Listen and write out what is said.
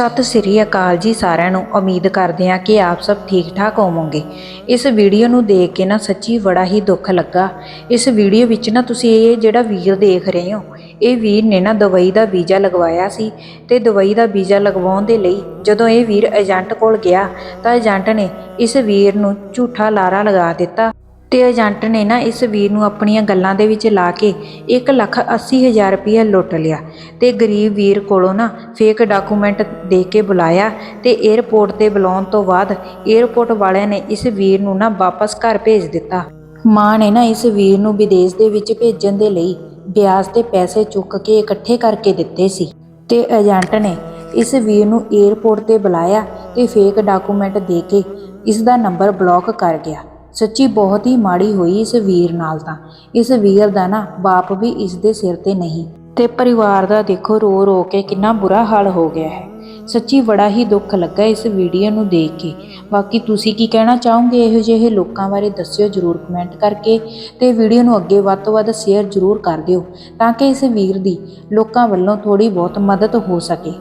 ਸਤਿ ਸ੍ਰੀ ਅਕਾਲ ਜੀ ਸਾਰਿਆਂ ਨੂੰ। ਉਮੀਦ ਕਰਦੇ ਹਾਂ ਕਿ ਆਪ ਸਭ ਠੀਕ ਠਾਕ ਹੋਵੋਗੇ। ਇਸ ਵੀਡੀਓ ਨੂੰ ਦੇਖ ਕੇ ਨਾ ਸੱਚੀ ਬੜਾ ਹੀ ਦੁੱਖ ਲੱਗਾ। ਇਸ ਵੀਡੀਓ ਵਿੱਚ ਨਾ ਤੁਸੀਂ ਇਹ ਜਿਹੜਾ ਵੀਰ ਦੇਖ ਰਹੇ ਹੋ, ਇਹ ਵੀਰ ਨੇ ਨਾ ਦਵਾਈ ਦਾ ਵੀਜ਼ਾ ਲਗਵਾਇਆ ਸੀ ਤੇ ਦਵਾਈ ਦਾ ਵੀਜ਼ਾ ਲਗਵਾਉਣ ਦੇ ਲਈ ਜਦੋਂ ਇਹ ਵੀਰ ਏਜੰਟ ਕੋਲ ਗਿਆ ਤਾਂ ਏਜੰਟ ਨੇ ਇਸ ਵੀਰ ਨੂੰ ਝੂਠਾ ਲਾਰਾ ਲਗਾ ਦਿੱਤਾ। ਤੇ ਏਜੰਟ ਨੇ ਨਾ ਇਸ ਵੀਰ ਨੂੰ ਆਪਣੀਆਂ ਗੱਲਾਂ ਦੇ ਵਿੱਚ ਲਾ ਕੇ 1 ਲੱਖ 80 ਹਜ਼ਾਰ ਰੁਪਏ ਲੁੱਟ ਲਿਆ। ਤੇ ਗਰੀਬ ਵੀਰ ਕੋਲੋਂ ਨਾ ਫੇਕ ਡਾਕੂਮੈਂਟ ਦੇ ਕੇ ਬੁਲਾਇਆ ਤੇ 에ਅਰਪੋਰਟ ਤੇ ਬੁਲਾਉਣ ਤੋਂ ਬਾਅਦ 에ਅਰਪੋਰਟ ਵਾਲਿਆਂ ਨੇ ਇਸ ਵੀਰ ਨੂੰ ਨਾ ਵਾਪਸ ਘਰ ਭੇਜ ਦਿੱਤਾ। ਮਾਂ ਨੇ ਨਾ ਇਸ ਵੀਰ ਨੂੰ ਵਿਦੇਸ਼ ਦੇ ਵਿੱਚ ਭੇਜਣ ਦੇ ਲਈ ਵਿਆਜ ਤੇ ਪੈਸੇ ਚੁੱਕ ਕੇ ਇਕੱਠੇ ਕਰਕੇ ਦਿੱਤੇ ਸੀ। ਤੇ ਏਜੰਟ ਨੇ ਇਸ ਵੀਰ ਨੂੰ 에ਅਰਪੋਰਟ ਤੇ ਬੁਲਾਇਆ ਤੇ ਫੇਕ ਡਾਕੂਮੈਂਟ ਦੇ ਕੇ ਇਸ ਦਾ ਨੰਬਰ ਬਲੌਕ ਕਰ ਗਿਆ। ਸੱਚੀ ਬਹੁਤ ਹੀ ਮਾੜੀ ਹੋਈ ਇਸ ਵੀਰ ਨਾਲ ਤਾਂ। ਇਸ ਵੀਰ ਦਾ ਨਾ ਬਾਪ ਵੀ ਇਸ ਦੇ ਸਿਰ ਤੇ ਨਹੀਂ। ਤੇ ਪਰਿਵਾਰ ਦਾ ਦੇਖੋ ਰੋ ਰੋ ਕੇ ਕਿੰਨਾ ਬੁਰਾ ਹਾਲ ਹੋ ਗਿਆ ਹੈ। ਸੱਚੀ ਬੜਾ ਹੀ ਦੁੱਖ ਲੱਗਾ ਇਸ ਵੀਡੀਓ ਨੂੰ ਦੇਖ ਕੇ। ਬਾਕੀ ਤੁਸੀਂ ਕੀ ਕਹਿਣਾ ਚਾਹੋਗੇ? ਇਹੋ ਜਿਹੇ ਲੋਕਾਂ ਬਾਰੇ ਦੱਸਿਓ ਜਰੂਰ ਕਮੈਂਟ ਕਰਕੇ ਤੇ ਵੀਡੀਓ ਨੂੰ ਅੱਗੇ ਵੱਧ ਤੋਂ ਵੱਧ ਸ਼ੇਅਰ ਜਰੂਰ ਕਰ ਦਿਓ ਤਾਂ ਕਿ ਇਸ ਵੀਰ ਦੀ ਲੋਕਾਂ ਵੱਲੋਂ ਥੋੜੀ ਬਹੁਤ ਮਦਦ ਹੋ ਸਕੇ।